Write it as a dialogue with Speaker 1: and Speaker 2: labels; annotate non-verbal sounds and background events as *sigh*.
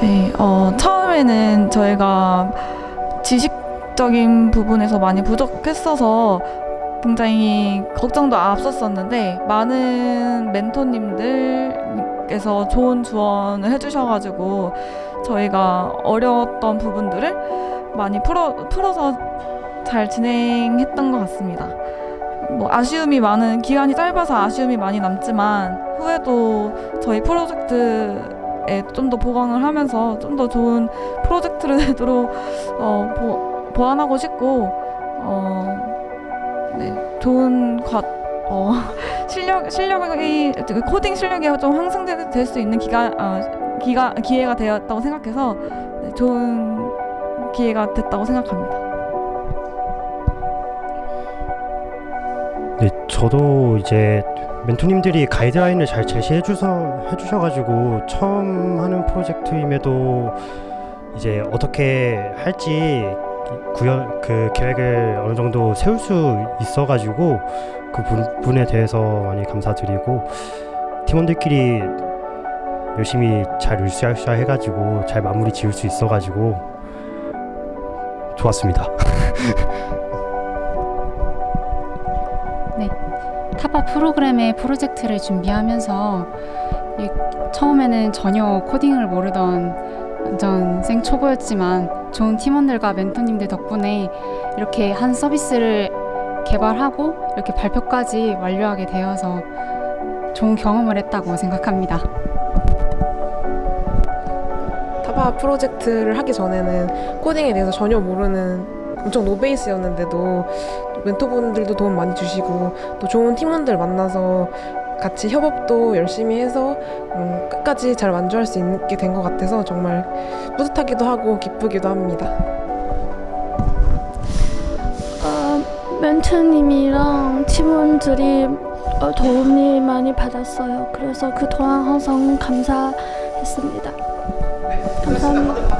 Speaker 1: 네, 어, 처음에는 저희가 지식적인 부분에서 많이 부족했어서 굉장히 걱정도 앞섰었는데 많은 멘토님들께서 좋은 조언을 해주셔가지고 저희가 어려웠던 부분들을 많이 풀어, 풀어서 잘 진행했던 것 같습니다. 뭐 아쉬움이 많은 기간이 짧아서 아쉬움이 많이 남지만 후에도 저희 프로젝트에 좀 더 보강을 하면서 좀 더 좋은 프로젝트를 *laughs* 되도록 어, 보, 보완하고 싶고 어, 네, 좋은 과, 어, *laughs* 실력 실력이 코딩 실력이 좀 향상될 수 있는 기가 어, 기가 기회가 되었다고 생각해서 네, 좋은 기회가 됐다고 생각합니다.
Speaker 2: 네, 저도 이제 멘토님들이 가이드라인을 잘 제시해 주서 해주셔가지고 처음 하는 프로젝트임에도 이제 어떻게 할지 구현 그 계획을 어느 정도 세울 수 있어가지고 그 부분에 대해서 많이 감사드리고 팀원들끼리 열심히 잘 으쌰으쌰 해가지고 잘 마무리 지을 수 있어가지고 좋았습니다. *laughs*
Speaker 3: 타파 프로그램의 프로젝트를 준비하면서 이- 처음에는 전혀 코딩을 모르던 완전 생초보였지만 좋은 팀원들과 멘토님들 덕분에 이렇게 한 서비스를 개발하고 이렇게 발표까지 완료하게 되어서 좋은 경험을 했다고 생각합니다.
Speaker 4: 타바 프로젝트를 하기 전에는 코딩에 대해서 전혀 모르는 엄청 노베이스였는데도 멘토분들도 도움 많이 주시고 또 좋은 팀원들 만나서 같이 협업도 열심히 해서 음, 끝까지 잘 완주할 수 있게 된 것 같아서 정말 뿌듯하기도 하고 기쁘기도 합니다.
Speaker 5: 어, 멘트님이랑 팀원들이 어, 도움이 많이 받았어요. 그래서 그동안 항상 감사했습니다. 감사합니다.